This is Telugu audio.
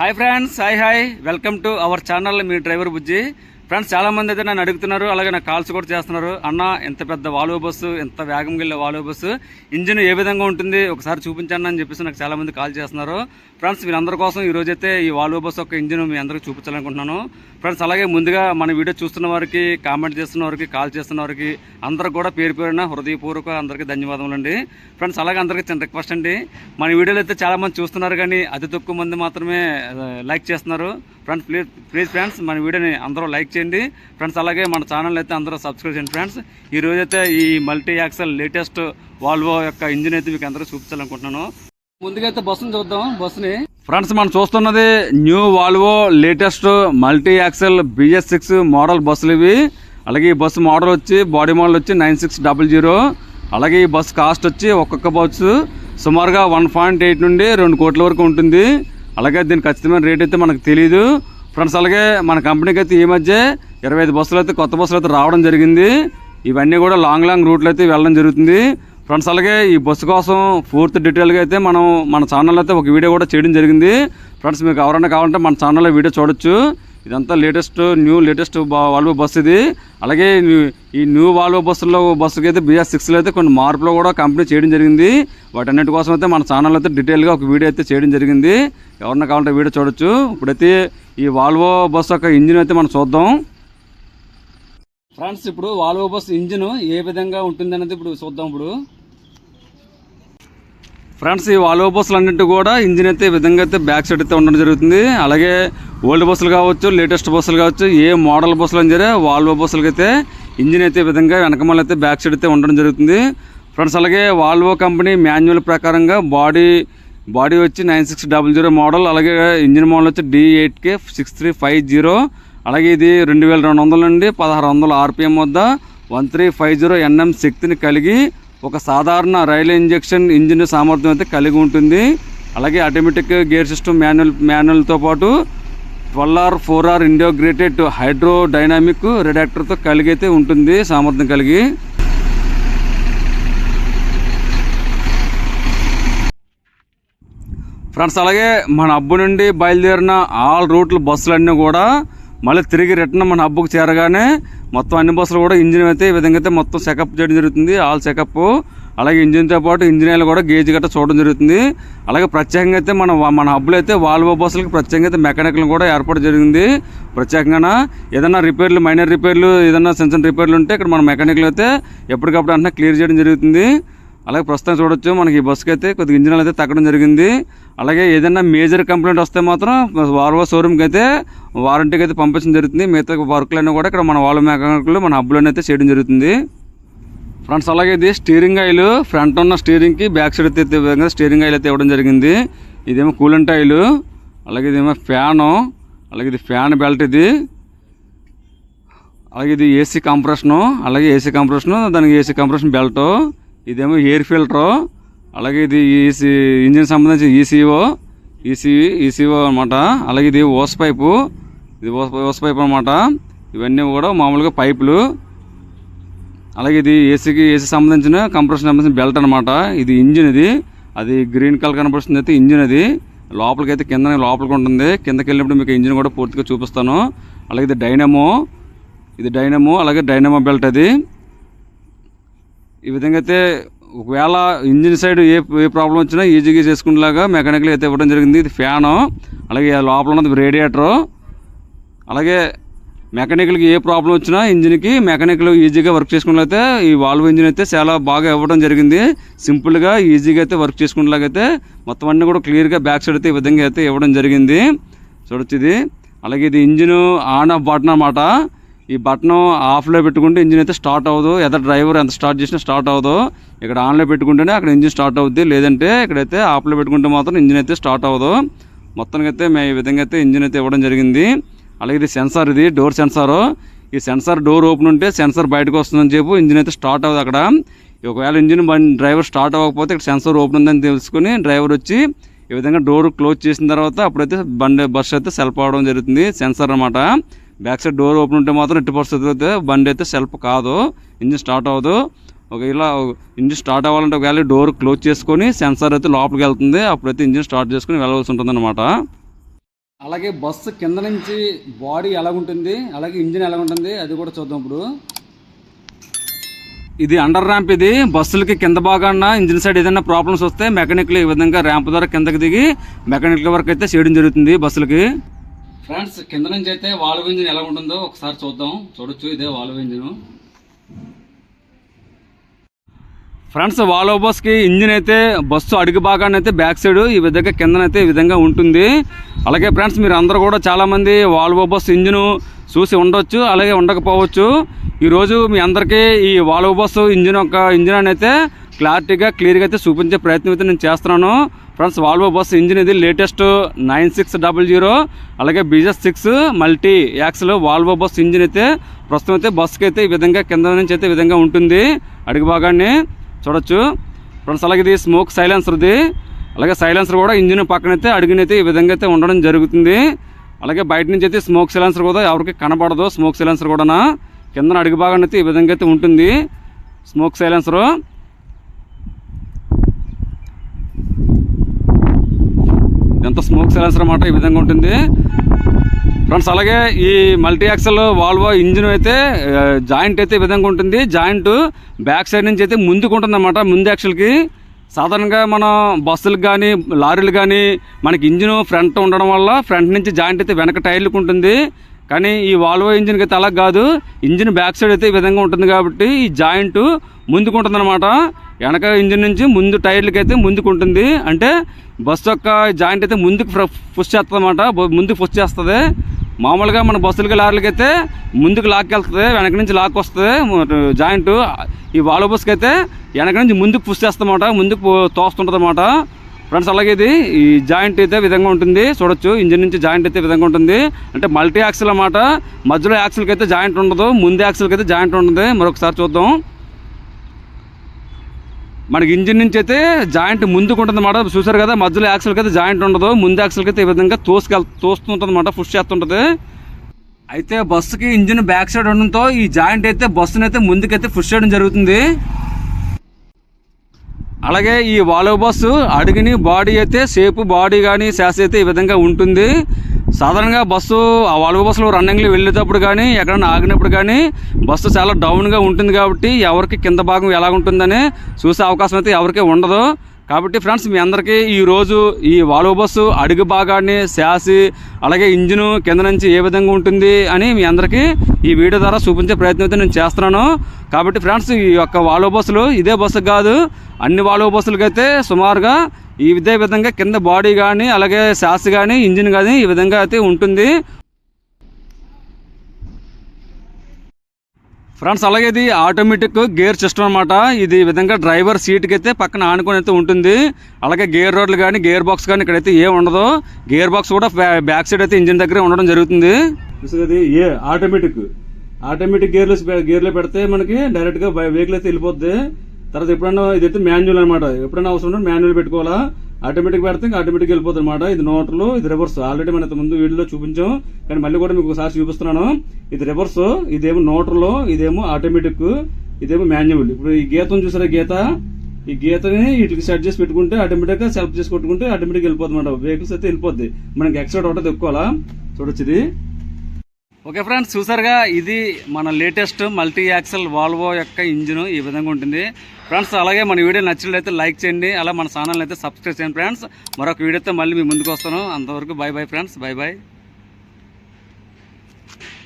Hi friends hi hi welcome to our channel me driver Bujji. Friends చాలామంది అయితే నన్ను అడుగుతున్నారు అలాగే నాకు కాల్స్ కూడా చేస్తున్నారు. అన్న ఇంత పెద్ద వాల్వో బస్సు ఇంత వేగం వెళ్ళే వాల్వో బస్సు ఇంజిన్ ఏ విధంగా ఉంటుంది? ఒకసారి చూపించండి అని చెప్పేసి నాకు చాలామంది కాల్ చేస్తున్నారు. ఫ్రెండ్స్ మీరందరి కోసం ఈరోజు అయితే ఈ వాల్వో బస్సు యొక్క ఇంజిన్ మీ అందరికీ చూపించాలనుకుంటున్నాను. ఫ్రెండ్స్ అలాగే ముందుగా మన వీడియో చూస్తున్న వారికి కామెంట్ చేస్తున్న వారికి కాల్ చేస్తున్న వారికి అందరికి కూడా పేరు పేరున హృదయపూర్వక అందరికీ ధన్యవాదములు అండి. ఫ్రెండ్స్ అలాగే అందరికీ చిన్న రిక్వెస్ట్ అండి. మన వీడియోలు అయితే చాలామంది చూస్తున్నారు కానీ అతి తక్కువ మంది మాత్రమే లైక్ చేస్తున్నారు. ఫ్రెండ్స్ ప్లీజ్ ప్లీజ్ ఫ్రెండ్స్ మన వీడియోని అందరూ లైక్ చేయండి. ఫ్రెండ్స్ అలాగే మన ఛానల్ అయితే అందరూ సబ్స్క్రైబ్ చేయండి ఫ్రెండ్స్ ఈ రోజు అయితే ఈ మల్టీ యాక్సల్ లేటెస్ట్ వాల్వో యొక్క ఇంజిన్ అయితే మీకు అందరూ చూపించాలనుకుంటున్నాను. ముందుగా అయితే బస్సును చూద్దాం బస్సుని. ఫ్రెండ్స్ మనం చూస్తున్నది new Volvo latest multi axle BS six model బస్సులు ఇవి. అలాగే ఈ బస్సు మోడల్ వచ్చి బాడీ మోడల్ వచ్చి నైన్ సిక్స్ డబల్ జీరో అలాగే ఈ బస్సు కాస్ట్ వచ్చి ఒక్కొక్క బస్సు సుమారుగా వన్ పాయింట్ ఎయిట్ నుండి రెండు కోట్ల వరకు ఉంటుంది. అలాగే దీని ఖచ్చితమైన రేట్ అయితే మనకు తెలియదు ఫ్రెండ్స్ అలాగే మన కంపెనీకి అయితే ఈ మధ్య ఇరవై ఐదు బస్సులు అయితే కొత్త బస్సులు అయితే రావడం జరిగింది. ఇవన్నీ కూడా లాంగ్ లాంగ్ రూట్లో అయితే వెళ్ళడం జరుగుతుంది. ఫ్రెండ్స్ అలాగే ఈ బస్సు కోసం పూర్తి డీటెయిల్గా అయితే మనం మన ఛానల్లో అయితే ఒక వీడియో కూడా చేయడం జరిగింది. ఫ్రెండ్స్ మీకు ఎవరైనా కావాలంటే మన ఛానల్లో వీడియో చూడొచ్చు. ఇదంతా latest new latest Volvo bus ఇది. అలాగే న్యూ- ఈ న్యూ వాల్వో బస్సులో బస్సుకి అయితే బిఆర్ సిక్స్లో అయితే కొన్ని మార్పులు కూడా కంపెనీ చేయడం జరిగింది. వాటన్నిటి కోసం అయితే మన ఛానల్ అయితే డీటెయిల్గా ఒక వీడియో అయితే చేయడం జరిగింది. ఎవరన్నా కావాలంటే వీడియో చూడొచ్చు. ఇప్పుడైతే ఈ వాల్వో బస్సు యొక్క ఇంజిన్ అయితే మనం చూద్దాం. ఫ్రెండ్స్ ఇప్పుడు వాల్వో బస్ ఇంజిన్ ఏ విధంగా ఉంటుంది అనేది ఇప్పుడు చూద్దాం ఇప్పుడు. ఫ్రెండ్స్ ఈ వాల్వో బస్సులు అన్నింటి కూడా ఇంజిన్ అయితే ఈ విధంగా అయితే బ్యాక్ సైడ్ అయితే ఉండడం జరుగుతుంది. అలాగే ఓల్డ్ బస్సులు కావచ్చు లేటెస్ట్ బస్సులు కావచ్చు ఏ మోడల్ బస్సులు అని సరే వాల్వో బస్సులకి అయితే ఇంజిన్ అయితే విధంగా వెనకమాల అయితే బ్యాక్ సైడ్ అయితే ఉండడం జరుగుతుంది. ఫ్రెండ్స్ అలాగే వాల్వో కంపెనీ మాన్యువల్ ప్రకారంగా బాడీ బాడీ వచ్చి nine six double zero model అలాగే ఇంజిన్ మోడల్ వచ్చి D eight K six three five zero. అలాగే ఇది రెండు వేల రెండు వందల నుండి పదహారు వందల ఆర్పిఎం వద్ద one three five zero Nm శక్తిని కలిగి ఒక సాధారణ రైలు ఇంజెక్షన్ ఇంజిన్ సామర్థ్యం అయితే కలిగి ఉంటుంది. అలాగే ఆటోమేటిక్ గేర్ సిస్టమ్ మాన్యువల్ మాన్యువల్తో పాటు twelve R four R integrated hydro dynamic రిడాక్టర్తో కలిగి అయితే ఉంటుంది సామర్థ్యం కలిగి. ఫ్రెండ్స్ అలాగే మన హబ్బు నుండి బయలుదేరిన ఆల్ రూట్లు బస్సులన్నీ కూడా మళ్ళీ తిరిగి రిటర్న్ మన హబ్బుకు చేరగానే మొత్తం అన్ని బస్సులు కూడా ఇంజిన్ అయితే ఈ విధంగా అయితే మొత్తం చెకప్ చేయడం జరుగుతుంది. ఆల్ చెకప్ అలాగే ఇంజిన్తో పాటు ఇంజినీర్లు కూడా గేజ్ గట్రా చూడడం జరుగుతుంది. అలాగే ప్రత్యేకంగా అయితే మన మన హబ్బులు అయితే వాల్వో బస్సులకు ప్రత్యేకంగా అయితే మెకానికల్ కూడా ఏర్పాటు జరిగింది. ప్రత్యేకంగా ఏదైనా రిపేర్లు మైనర్ రిపేర్లు ఏదైనా చిన్న చిన్న రిపేర్లు ఉంటే ఇక్కడ మన మెకానికల్ అయితే ఎప్పటికప్పుడు అంటే క్లియర్ చేయడం జరుగుతుంది. అలాగే ప్రస్తుతం చూడొచ్చు మనకి ఈ బస్సుకి అయితే కొద్దిగా ఇంజిన్ అయితే తగ్గడం జరిగింది. అలాగే ఏదైనా మేజర్ కంప్లైంట్ వస్తే మాత్రం వాల్వో షోరూమ్కి అయితే వారంటీకి అయితే పంపించడం జరుగుతుంది. మిగతా వర్క్లన్నీ కూడా ఇక్కడ మన వాల్వో మెకానిక్లు మన హబ్లోనే అయితే చేయడం జరుగుతుంది. ఫ్రెండ్స్ అలాగే ఇది స్టీరింగ్ ఆయిల్. ఫ్రంట్ ఉన్న స్టీరింగ్కి బ్యాక్ సైడ్ అయితే విధంగా స్టీరింగ్ ఆయిల్ అయితే ఇవ్వడం జరిగింది. ఇదేమో కూలెంట్ ఆయిల్. అలాగే ఇదేమో ఫ్యాను. అలాగే ఇది ఫ్యాన్ బెల్ట్ ఇది. అలాగే ఇది ఏసీ కంప్రెషను. అలాగే ఏసీ కంప్రెషను దానికి ఏసీ కంప్రెషన్ బెల్ట్. ఇదేమో ఎయిర్ ఫిల్టరు అలాగే ఇది ఈసీ ఇంజిన్ సంబంధించి ఈసీఓ ఈసీ ఈసీఓ అనమాట అలాగే ఇది ఓస్ పైపు ఇది ఓస్ ఓస్ పైప్ అనమాట ఇవన్నీ కూడా మామూలుగా పైపులు. అలాగే ఇది ఏసీకి ఏసీ సంబంధించిన కంప్రెషన్ సంబంధించిన బెల్ట్ అనమాట ఇది ఇంజిన్ ఇది. అది గ్రీన్ కలర్ కనపడుతుంది అయితే ఇంజిన్ అది. లోపలికి అయితే కింద లోపలికి ఉంటుంది. కిందకి వెళ్ళినప్పుడు మీకు ఇంజిన్ కూడా పూర్తిగా చూపిస్తాను. అలాగే ఇది డైనమో ఇది డైనమో అలాగే డైనమో బెల్ట్ అది. ఈ విధంగా అయితే ఒకవేళ ఇంజిన్ సైడ్ ఏ ఏ ప్రాబ్లం వచ్చినా ఈజీగా చేసుకునేలాగా మెకానికల్ అయితే ఇవ్వడం జరిగింది. ఇది ఫ్యాను అలాగే లోపల ఉన్నది రేడియేటరు. అలాగే మెకానికల్కి ఏ ప్రాబ్లం వచ్చినా ఇంజిన్కి మెకానికల్ ఈజీగా వర్క్ చేసుకున్నట్లయితే ఈ వాల్వ్ ఇంజిన్ అయితే చాలా బాగా ఇవ్వడం జరిగింది. సింపుల్గా ఈజీగా అయితే వర్క్ చేసుకునేలాగైతే మొత్తం అన్నీ కూడా క్లియర్గా బ్యాక్ సైడ్ అయితే ఈ విధంగా అయితే ఇవ్వడం జరిగింది. చూడొచ్చు ఇది. అలాగే ఇది ఇంజిన్ ఆన్ ఆఫ్ బటన్ అన్నమాట. ఈ బటన్ ఆఫ్లో పెట్టుకుంటే ఇంజిన్ అయితే స్టార్ట్ అవ్వదు. ఎదర్ డ్రైవర్ ఎంత స్టార్ట్ చేసినా స్టార్ట్ అవ్వదు. ఇక్కడ ఆన్లో పెట్టుకుంటేనే అక్కడ ఇంజిన్ స్టార్ట్ అవుద్ది. లేదంటే ఇక్కడైతే ఆఫ్లో పెట్టుకుంటే మాత్రం ఇంజిన్ అయితే స్టార్ట్ అవ్వదు. మొత్తానికి అయితే మేము ఈ విధంగా అయితే ఇంజిన్ అయితే ఇవ్వడం జరిగింది. అలాగే ఇది సెన్సార్ ఇది డోర్ సెన్సార్. ఈ సెన్సార్ డోర్ ఓపెన్ ఉంటే సెన్సార్ బయటకు వస్తుందని చెప్పి ఇంజిన్ అయితే స్టార్ట్ అవ్వదు అక్కడ. ఒకవేళ ఇంజిన్ డ్రైవర్ స్టార్ట్ అవ్వకపోతే ఇక్కడ సెన్సార్ ఓపెన్ ఉందని తెలుసుకుని డ్రైవర్ వచ్చి ఈ విధంగా డోర్ క్లోజ్ చేసిన తర్వాత అప్పుడైతే బండి బస్సు అయితే సెల్ఫ్ అవడం జరుగుతుంది. సెన్సార్ అనమాట బ్యాక్ సైడ్ డోర్ ఓపెన్ ఉంటే మాత్రం ఎట్టి పరిస్థితుల్లో అయితే బండి అయితే సెల్ఫ్ కాదు. ఇంజిన్ స్టార్ట్ అవ్వదు. ఒక ఇలా ఇంజిన్ స్టార్ట్ అవ్వాలంటే ఒకవేళ డోర్ క్లోజ్ చేసుకొని సెన్సార్ అయితే లోపలికి వెళ్తుంది. అప్పుడైతే ఇంజిన్ స్టార్ట్ చేసుకుని వెళ్ళవలసి ఉంటుంది అలాగే బస్సు కింద నుంచి బాడీ ఎలా ఉంటుంది అలాగే ఇంజిన్ ఎలా ఉంటుంది అది కూడా చూద్దాం ఇప్పుడు. ఇది అండర్ ర్యాంప్ ఇది. బస్సులకి కింద భాగాన ఇంజిన్ సైడ్ ఏదైనా ప్రాబ్లమ్స్ వస్తే మెకానిక్లు ఈ విధంగా ర్యాంప్ ద్వారా కిందకి దిగి మెకానిక్ల వరకు అయితే చేయడం జరుగుతుంది బస్సులకి. ఫ్రెండ్స్ కింద నుంచి అయితే వాల్వ్ ఇంజిన్ ఎలా ఉంటుందో ఒకసారి చూద్దాం. చూడొచ్చు ఇదే వాల్వ్ ఇంజిన్. ఫ్రెండ్స్ వాల్వో బస్కి ఇంజిన్ అయితే బస్సు అడుగు భాగాన్ని అయితే బ్యాక్ సైడ్ ఈ విధంగా కిందనైతే ఈ విధంగా ఉంటుంది. అలాగే ఫ్రెండ్స్ మీరు అందరూ కూడా చాలామంది వాల్వో బస్ ఇంజిన్ చూసి ఉండొచ్చు అలాగే ఉండకపోవచ్చు. ఈరోజు మీ అందరికీ ఈ వాల్వో బస్సు ఇంజిన్ యొక్క ఇంజిన్ అని అయితే క్లారిటీగా క్లియర్గా అయితే చూపించే ప్రయత్నం అయితే నేను చేస్తున్నాను. ఫ్రెండ్స్ వాల్వో బస్ ఇంజిన్ ఇది latest nine six double zero అలాగే బిజెస్ సిక్స్ మల్టీ యాక్స్లో వాల్వో బస్ ఇంజిన్ అయితే ప్రస్తుతం అయితే బస్కి అయితే ఈ విధంగా కింద నుంచి అయితే ఈ విధంగా ఉంటుంది అడుగు భాగాన్ని. చూడొచ్చు. ఫ్రెండ్స్ అలాగే ఇది స్మోక్ సైలెన్సర్ది అలాగే సైలెన్సర్ కూడా ఇంజిన్ పక్కనైతే అడిగినైతే ఈ విధంగా అయితే ఉండడం జరుగుతుంది. అలాగే బయట నుంచి అయితే స్మోక్ సైలెన్సర్ కూడా ఎవరికి కనబడదు స్మోక్ సైలెన్సర్ కూడా కింద అడుగు భాగం అయితే ఈ విధంగా అయితే ఉంటుంది స్మోక్ సైలెన్సరు. ఎంత స్మోక్ సైలెన్సర్ అన్నమాట ఈ విధంగా ఉంటుంది. ఫ్రెండ్స్ అలాగే ఈ మల్టీ యాక్సల్ వాల్వో ఇంజిన్ అయితే జాయింట్ అయితే ఈ విధంగా ఉంటుంది. జాయింట్ బ్యాక్ సైడ్ నుంచి అయితే ముందుకు ఉంటుంది అనమాట ముందు యాక్సల్కి సాధారణంగా మనం బస్సులకు కానీ లారీలు కానీ మనకి ఇంజిన్ ఫ్రంట్ ఉండడం వల్ల ఫ్రంట్ నుంచి జాయింట్ అయితే వెనక టైర్లకు ఉంటుంది. కానీ ఈ వాల్వో ఇంజిన్కి అయితే అలా కాదు. ఇంజిన్ బ్యాక్ సైడ్ అయితే ఈ విధంగా ఉంటుంది కాబట్టి ఈ జాయింట్ ముందుకు ఉంటుంది అనమాట వెనక ఇంజిన్ నుంచి ముందు టైర్లకి అయితే ముందుకు ఉంటుంది. అంటే బస్సు యొక్క జాయింట్ అయితే ముందుకు పుష్ చేస్తుంది అనమాట ముందుకు పుష్ చేస్తుంది. మామూలుగా మన బస్సులకి లారీలకి అయితే ముందుకు లాక్కెళ్తుంది వెనక నుంచి లాక్ వస్తుంది జాయింట్ ఈ వాలో బస్కి అయితే వెనక నుంచి ముందుకు పుష్ చేస్తామన్నమాట ముందుకు తోస్తుంటుంది అనమాట ఫ్రెండ్స్ అలాగే ఇది ఈ జాయింట్ అయితే విధంగా ఉంటుంది చూడొచ్చు ఇంజిన్ నుంచి జాయింట్ అయితే విధంగా ఉంటుంది. అంటే మల్టీ యాక్సిల్ అనమాట మధ్యలో యాక్సిల్కి అయితే జాయింట్ ఉండదు ముందు యాక్సిల్కి అయితే జాయింట్ ఉంటుంది మరొకసారి చూద్దాం. మనకి ఇంజిన్ నుంచి అయితే జాయింట్ ముందుకు ఉంటుంది మాట. చూసారు కదా మధ్యలో యాక్సిల్కి అయితే జాయింట్ ఉండదు. ముందు యాక్సిల్కి అయితే ఈ విధంగా తోసుకెళ్ తోస్తుంటుంది అనమాట పుష్ చేస్తుంటుంది. అయితే బస్సుకి ఇంజిన్ బ్యాక్ సైడ్ ఉండడంతో ఈ జాయింట్ అయితే బస్సుని అయితే ముందుకైతే పుష్ చేయడం జరుగుతుంది. అలాగే ఈ వాలో బస్సు అడుగుని బాడీ అయితే షేపు బాడీ కానీ శాస్ అయితే ఈ విధంగా ఉంటుంది. సాధారణంగా బస్సు ఆ వాల్వో బస్సులో రన్నింగ్లో వెళ్ళేటప్పుడు కానీ ఎక్కడైనా ఆగినప్పుడు కానీ బస్సు చాలా డౌన్గా ఉంటుంది కాబట్టి ఎవరికి కింద భాగం ఎలా ఉంటుందని చూసే అవకాశం అయితే ఎవరికీ ఉండదు. కాబట్టి ఫ్రెండ్స్ మీ అందరికీ ఈరోజు ఈ వాల్వో బస్సు అడుగు భాగాన్ని శాసి అలాగే ఇంజిన్ కింద నుంచి ఏ విధంగా ఉంటుంది అని మీ అందరికీ ఈ వీడియో ద్వారా చూపించే ప్రయత్నం అయితే నేను చేస్తున్నాను. కాబట్టి ఫ్రెండ్స్ ఈ యొక్క వాల్వో బస్సులు ఇదే బస్సు కాదు అన్ని వాల్వో బస్సులకైతే సుమారుగా ఈ ఇదే విధంగా కింద బాడీ కానీ అలాగే శాస్ కానీ ఇంజిన్ కానీ ఈ విధంగా అయితే ఉంటుంది. ఫ్రెండ్స్ అలాగే ఇది ఆటోమేటిక్ గేర్ సిస్టమ్ అనమాట ఇది ఈ విధంగా డ్రైవర్ సీట్కి అయితే పక్కన ఆనుకొని అయితే ఉంటుంది. అలాగే గేర్ రోడ్లు కానీ గేర్ బాక్స్ కానీ ఇక్కడైతే ఏం ఉండదు. గేర్ బాక్స్ కూడా బ్యాక్ సైడ్ అయితే ఇంజిన్ దగ్గరే ఉండడం జరుగుతుంది. అది ఏ ఆటోమేటిక్. ఆటోమేటిక్ గేర్లు గేర్లో పెడితే మనకి డైరెక్ట్గా వెహికల్ అయితే వెళ్ళిపోద్ది. తర్వాత ఎప్పుడైనా ఇదైతే మాన్యువల్ అనమాట ఎప్పుడైనా అవసరం ఉంటే మాన్యువల్ పెట్టుకోవాలా? ఆటోమేటిక్ పెడితే ఇంకా ఆటోమేటిక్ వెళ్ళిపోతుంది అనమాట ఇది నోటర్లు ఇది రివర్స్ ఆల్రెడీ మన ముందు వీడియోలో చూపించాం. కానీ మళ్ళీ కూడా మీకు ఒకసారి చూపిస్తున్నాను. ఇది రివర్స్ ఇదేమో నోటర్లో ఇదేమో ఆటోమేటిక్ ఇదేమో మాన్యువల్. ఇప్పుడు ఈ గీతం చూసారా గీత? ఈ గీతని వీటికి సెట్ చేసి పెట్టుకుంటే ఆటోమేటిక్గా సెల్ఫ్ చేసి కొట్టుకుంటే ఆటోమేటిక్ వెళ్ళిపోతుంది అనమాట వెహికల్స్ అయితే వెళ్ళిపోద్ది. మనకి ఎక్స్ట్రా ఒకటి తెప్పుకోవాలా చూడొచ్చు ఇది. ఓకే ఫ్రెండ్స్ చూసారుగా? ఇది మన లేటెస్ట్ మల్టీ యాక్సెల్ వాల్వో యొక్క ఇంజిన్ ఈ విధంగా ఉంటుంది. ఫ్రెండ్స్ అలాగే మన వీడియో నచ్చినట్లయితే లైక్ చేయండి అలా మన ఛానల్ అయితే సబ్స్క్రైబ్ చేయండి ఫ్రెండ్స్. మరొక వీడియోతో మళ్ళీ మీ ముందుకు వస్తాను. అంతవరకు bye bye friends bye bye